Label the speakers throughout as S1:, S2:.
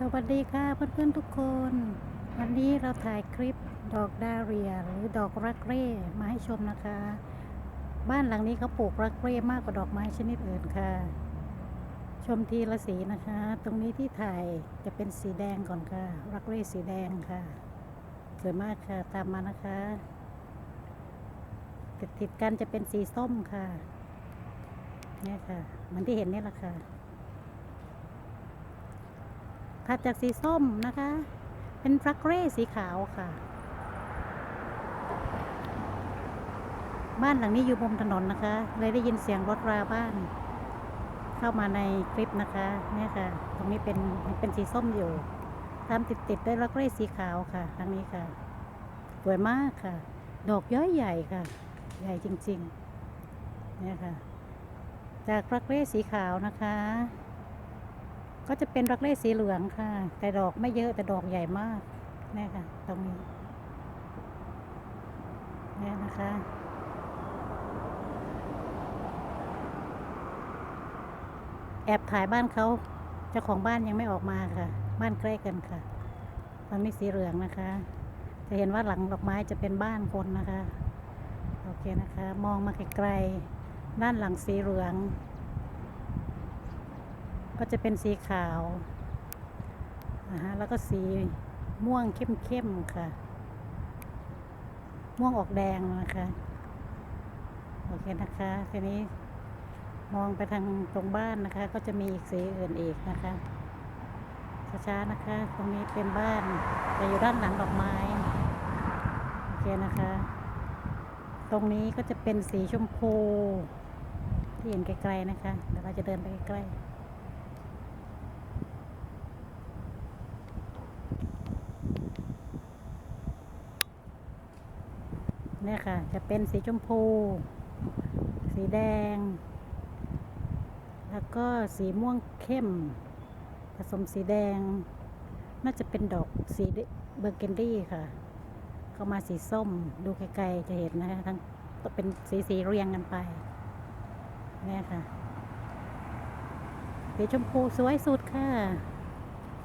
S1: สวัสดีค่ะเพื่อนๆทุกคน วันนี้เราถ่ายคลิปดอกดาเรียหรือดอกรักเร่มาให้ชมนะคะ บ้านหลังนี้เขาปลูกรักเร่มากกว่าดอกไม้ชนิดอื่นค่ะ ชมทีละสีนะคะ ตรงนี้ที่ถ่ายจะเป็นสีแดงก่อนค่ะ รักเร่สีแดงค่ะสวยมากค่ะตามมานะคะติดติดๆกันจะเป็นสีส้มค่ะนี่ค่ะเหมือนที่เห็นนี่แหละค่ะ ถัดจากสีส้มนะคะ เป็นฟรักเร่สีขาวค่ะ บ้านหลังนี้อยู่บนถนนนะคะ เลยได้ยินเสียงรถราบ้าน เข้ามาในคลิปนะคะเนี่ยค่ะ ตรงนี้เป็นเป็นสีส้มอยู่ตามติดติดๆด้วยรักเร่สีขาวค่ะทางนี้ค่ะ สวยมากค่ะ ดอกย้อยใหญ่ค่ะ ใหญ่จริงๆเนี่ยค่ะ จากรักเร่สีขาวนะคะ ก็จะเป็นรักเล่สีเหลืองค่ะ แต่ดอกไม่เยอะแต่ดอกใหญ่มากนี่ค่ะ ตรงนี้นี่นะคะ แอบถ่ายบ้านเขาเจ้าของบ้านยังไม่ออกมาค่ะ บ้านใกล้กันค่ะ ตอนนี้สีเหลืองนะคะ จะเห็นว่าหลังดอกไม้จะเป็นบ้านคนนะคะ โอเคนะคะ มองมาไกลๆด้านหลังสีเหลือง ก็จะเป็นสีขาวนะฮะแล้วก็สีม่วงเข้มๆค่ะ ม่วงออกแดงนะคะโอเคนะคะทีนี้มองไปทางตรงบ้านนะคะ ก็จะมีอีกสีอื่นอีกนะคะช้าๆนะคะ ตรงนี้เป็นบ้านแต่อยู่ด้านหลังดอกไม้โอเคนะคะ ตรงนี้ก็จะเป็นสีชมพูที่เห็นไกลๆนะคะเดี๋ยวเราจะเดินไปใกล้ๆ เนี่ยค่ะ จะเป็นสีชมพู สีแดง แล้วก็สีม่วงเข้ม ผสมสีแดง น่าจะเป็นดอกสีเบอร์เกนดี้ค่ะ เข้ามาสีส้มดูไกลๆจะเห็นนะคะทั้งเป็นสีสีเรียงกันไปเนี่ยค่ะสีชมพูสวยสุดค่ะ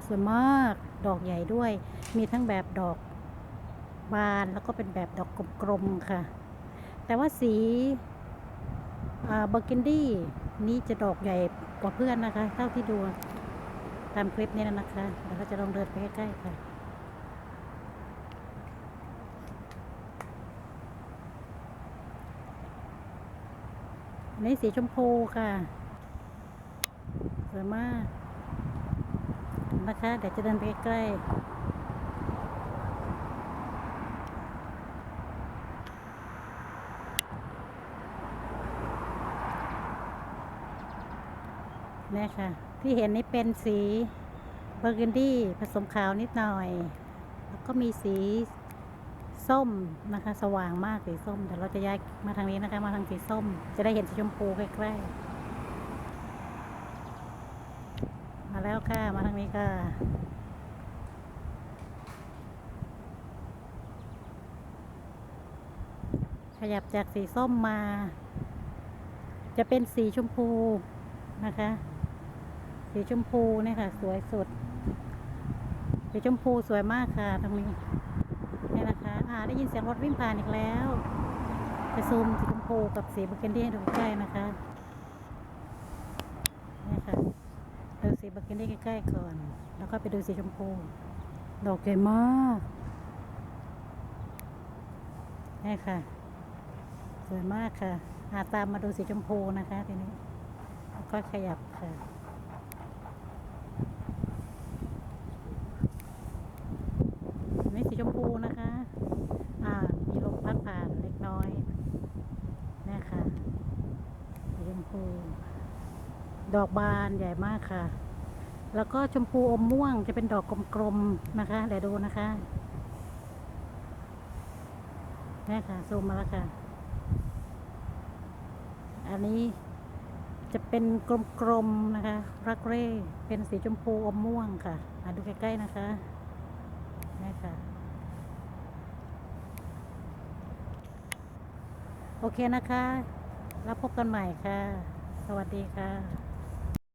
S1: สวยมาก ดอกใหญ่ด้วย มีทั้งแบบดอก บานแล้วก็เป็นแบบดอกกลมๆค่ะ แต่ว่าสีเบอร์กินดี้นี้จะดอกใหญ่กว่าเพื่อนนะคะ เท่าที่ดูตามคลิปนี้แล้วนะคะเดี๋ยวเราจะลองเดินไปใกล้ๆค่ะอันนี้สีชมพูค่ะสวยมากนะคะเดี๋ยวจะเดินไปใกล้ๆ นี่ยค่ะที่เห็นนี่เป็นสีเบอร์เกนดี้ผสมขาวนิดหน่อย แล้วก็มีสีส้มนะคะ สว่างมากสีส้มเดี๋ยวเราจะย้ายมาทางนี้นะคะ มาทางสีส้ม จะได้เห็นสีชมพูใกล้ๆ มาแล้วค่ะมาทางนี้ค่ะขยับจากสีส้มมา จะเป็นสีชมพูนะคะ สีชมพูเนี่ยค่ะ สวยสุด สีชมพูสวยมากค่ะตรงนี้นี่นะคะ อ่าได้ยินเสียงรถวิ่งผ่านอีกแล้วจะซูมสีชมพูกับสีเบอร์เกนดี้ให้ดูใกล้นะคะนี่ค่ะดูสีเบอร์เกนดี้ใกล้ๆก่อน แล้วก็ไปดูสีชมพูดอกใหญ่มากนี่ค่ะ สวยมากค่ะอาตามมาดูสีชมพูนะคะทีนี้แล้วก็ขยับค่ะ นี่สีชมพูนะคะ อ่า มีลมพัดผ่านเล็กน้อยเนี่ยค่ะ สีชมพู ดอกบานใหญ่มากค่ะ แล้วก็ชมพูอมม่วงจะเป็นดอกกลมๆนะคะเดี๋ยวดูนะคะนี่ค่ะซูมมาแล้วค่ะ อันนี้จะเป็นกลมๆนะคะ รักเร่เป็นสีชมพูอมม่วงค่ะอะดูใกล้ๆนะคะนี่ค่ะโอเคนะคะ แล้วพบกันใหม่ค่ะ สวัสดีค่ะ